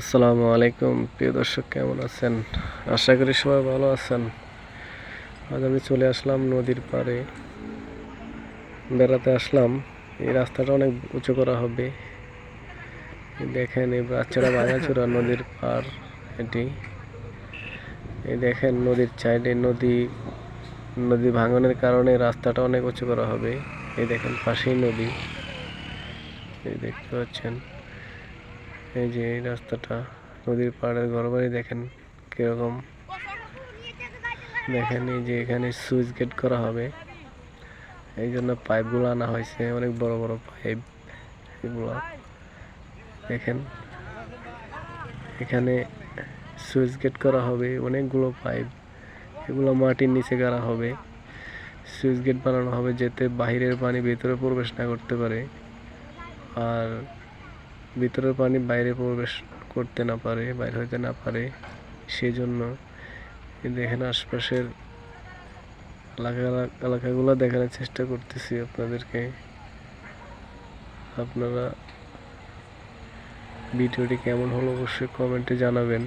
আসসালামু আলাইকুম। প্রিয় দর্শক, কেমন আছেন? আশা করি সবাই ভালো আছেন। আজ আমি চলে আসলাম নদীর পাড়ে। বেড়াতে আসলাম। এই রাস্তাটা অনেক উঁচু করা হবে। দেখেন এই বাচ্চারা ভাঙাচোরা নদীর পার এটি। এই দেখেন নদীর সাইডে নদী নদী ভাঙনের কারণে রাস্তাটা অনেক উঁচু করা হবে। এই দেখেন পাশেই নদী। এই দেখতে পাচ্ছেন। এই যে এই রাস্তাটা, নদীর পাড়ের ঘরবাড়ি দেখেন কীরকম। দেখেন এই যে এখানে সুইচ গেট করা হবে। এই জন্য পাইপগুলো আনা হয়েছে, অনেক বড় বড় পাইপ এগুলো। দেখেন, এখানে সুইচ গেট করা হবে, অনেকগুলো পাইপ। এগুলো মাটির নিচে গাড়া হবে। সুইচ গেট বানানো হবে যাতে বাহিরের পানি ভেতরে প্রবেশ না করতে পারে। আর ভিতরের পানি বাইরে প্রবেশ করতে না পারে, বাইরে হইতে না পারে। সেই জন্য দেখেন আশপাশের এলাকা, এলাকাগুলো দেখানোর চেষ্টা করতেছি আপনাদেরকে। আপনারা ভিডিওটি কেমন হলো অবশ্যই কমেন্টে জানাবেন।